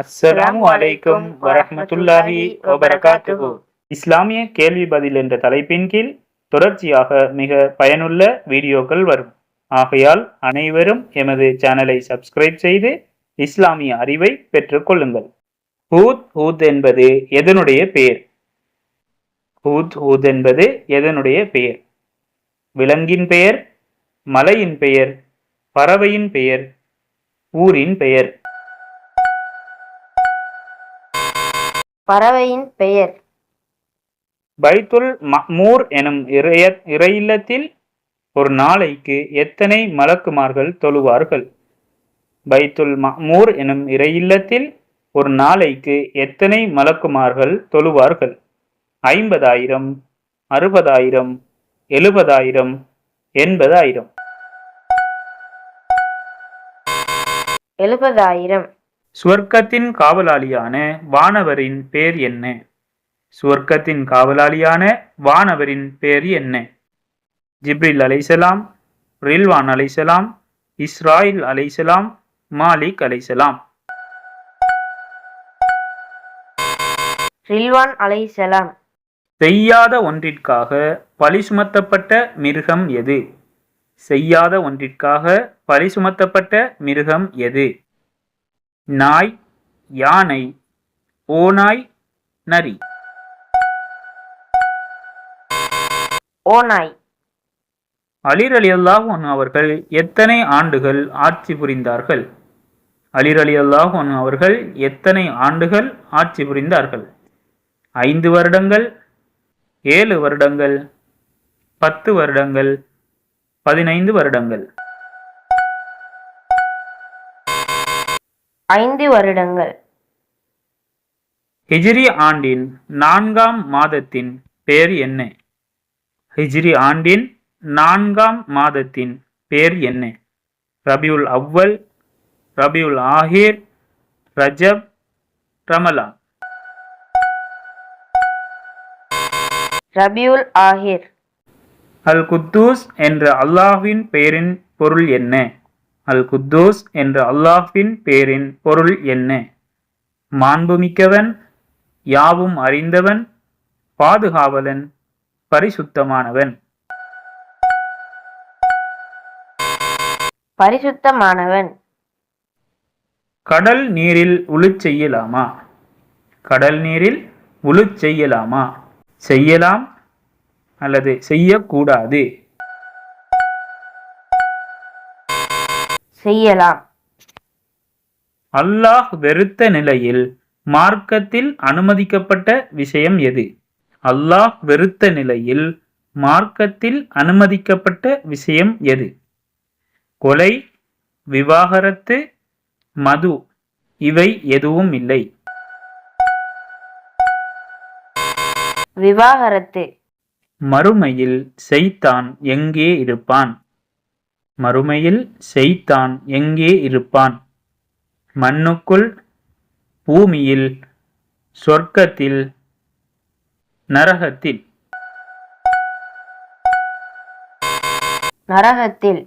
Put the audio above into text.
அஸ்ஸலாமு அலைக்கும் வரஹ்மத்துல்லாஹி வபரகாத்துஹு. இஸ்லாமிய கேள்வி பதில் என்ற தலைப்பின் கீழ் தொடர்ச்சியாக மிக பயனுள்ள வீடியோக்கள் வரும். ஆகையால் அனைவரும் எமது சேனலை சப்ஸ்கிரைப் செய்து இஸ்லாமிய அறிவை பெற்றுக்கொள்ளுங்கள் ஹூத் ஹூத் என்பது எதனுடைய பெயர்? ஹூத் ஹூத் என்பது எதனுடைய பெயர்? விலங்கின் பெயர் மலையின் பெயர் பறவையின் பெயர் ஊரின் பெயர். பறவையின் பெயர். பைத்துல் மஹ்மூர் எனும் இறைய இறையில்லத்தில் ஒரு நாளைக்கு எத்தனை மலக்குமார்கள் தொழுவார்கள்? பைத்துல் மஹ்மூர் எனும் இறையில்லத்தில் ஒரு நாளைக்கு எத்தனை மலக்குமார்கள் தொழுவார்கள்? ஐம்பதாயிரம் அறுபதாயிரம் எழுபதாயிரம் எண்பதாயிரம். எழுபதாயிரம். சுவர்க்கத்தின் காவலாளியான வானவரின் பேர் என்ன? சுவர்க்கத்தின் காவலாளியான வானவரின் பேர் என்ன? ஜிப்ரில் அலைசலாம் ரில்வான் அலைசலாம் இஸ்ராயில் அலைசலாம் மாலிக் அலைசலாம். ரில்வான் அலைசலாம். செய்யாத ஒன்றிற்காக பழி சுமத்தப்பட்ட மிருகம் எது? செய்யாத ஒன்றிற்காக பழி சுமத்தப்பட்ட மிருகம் எது? நாய் யானை ஓநாய் நரி. ஓநாய். அலிர் அலி அல்லாஹ் அவர்கள் எத்தனை ஆண்டுகள் ஆட்சி புரிந்தார்கள்? அலிர் அலி அல்லாஹ் அவர்கள் எத்தனை ஆண்டுகள் ஆட்சி புரிந்தார்கள்? ஐந்து வருடங்கள் ஏழு வருடங்கள் பத்து வருடங்கள் பதினைந்து வருடங்கள். ஐந்து வருடங்கள். ஹிஜ்ரி ஆண்டின் நான்காம் மாதத்தின் பெயர் என்ன? ஹிஜ்ரி ஆண்டின் நான்காம் மாதத்தின் பெயர் என்ன? ரபியுல் அவ்வல் ரபியுல் ஆஹிர் ரஜப் ரமலான். ரபியுல் ஆஹிர். அல் குத்தூஸ் என்ற அல்லாஹ்வின் பெயரின் பொருள் என்ன? அல் குத்தூஸ் என்ற அல்லாஹ்வின் பெயரின் பொருள் என்ன? மாண்புமிக்கவன் யாவும் அறிந்தவன் பாதுகாவலன் பரிசுத்தமானவன். பரிசுத்தமானவன். கடல் நீரில் உழுச் செய்யலாமா? கடல் நீரில் உழுச் செய்யலாமா? செய்யலாம் அல்லது செய்யக்கூடாது? செய்யலாம். அல்லாஹ் வெறுத்த நிலையில் மார்க்கத்தில் அனுமதிக்கப்பட்ட விஷயம் எது? அல்லாஹ் வெறுத்த நிலையில் மார்க்கத்தில் அனுமதிக்கப்பட்ட விஷயம் எது? கொலை விவாகரத்து மது இவை எதுவும் இல்லை. விவாகரத்து. மறுமையில் செய்தான் எங்கே இருப்பான்? மறுமையில் செய்தான் எங்கே இருப்பான்? மண்ணுக்குள் பூமியில் சொர்க்கத்தில் நரகத்தில். நரகத்தில்.